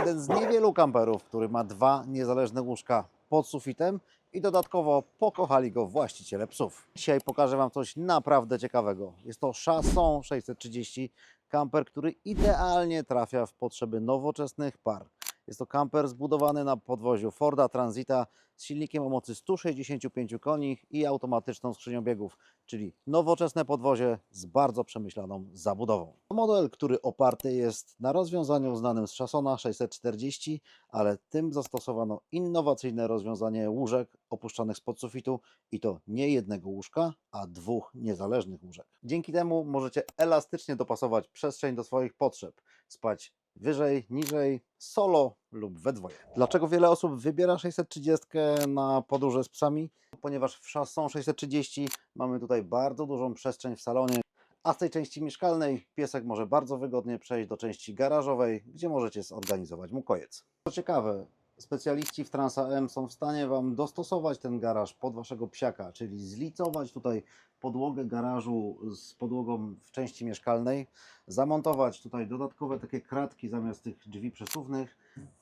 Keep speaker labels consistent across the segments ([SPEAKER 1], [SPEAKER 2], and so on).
[SPEAKER 1] jeden z niewielu kamperów, który ma dwa niezależne łóżka pod sufitem i dodatkowo pokochali go właściciele psów. Dzisiaj pokażę Wam coś naprawdę ciekawego. Jest to Chasson 630, kamper, który idealnie trafia w potrzeby nowoczesnych par. Jest to kamper zbudowany na podwoziu Forda Transita z silnikiem o mocy 165 koni i automatyczną skrzynią biegów, czyli nowoczesne podwozie z bardzo przemyślaną zabudową. Model, który oparty jest na rozwiązaniu znanym z Chassona 640, ale tym zastosowano innowacyjne rozwiązanie łóżek opuszczanych spod sufitu i to nie jednego łóżka, a dwóch niezależnych łóżek. Dzięki temu możecie elastycznie dopasować przestrzeń do swoich potrzeb, spać wyżej, niżej, solo lub we dwoje. Dlaczego wiele osób wybiera 630 na podróże z psami? Ponieważ w Chasson 630 mamy tutaj bardzo dużą przestrzeń w salonie, a z tej części mieszkalnej piesek może bardzo wygodnie przejść do części garażowej, gdzie możecie zorganizować mu kojec. Co ciekawe, specjaliści w Transa M są w stanie Wam dostosować ten garaż pod Waszego psiaka, czyli zlicować tutaj podłogę garażu z podłogą w części mieszkalnej, zamontować tutaj dodatkowe takie kratki zamiast tych drzwi przesuwnych,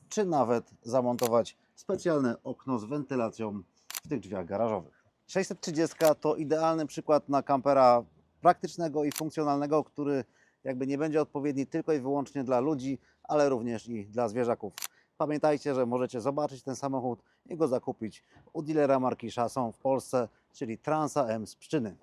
[SPEAKER 1] czy nawet zamontować specjalne okno z wentylacją w tych drzwiach garażowych. 630 to idealny przykład na kampera praktycznego i funkcjonalnego, który jakby nie będzie odpowiedni tylko i wyłącznie dla ludzi, ale również i dla zwierzaków. Pamiętajcie, że możecie zobaczyć ten samochód i go zakupić u dealera marki Chasson w Polsce, czyli Transa M z Pszczyny.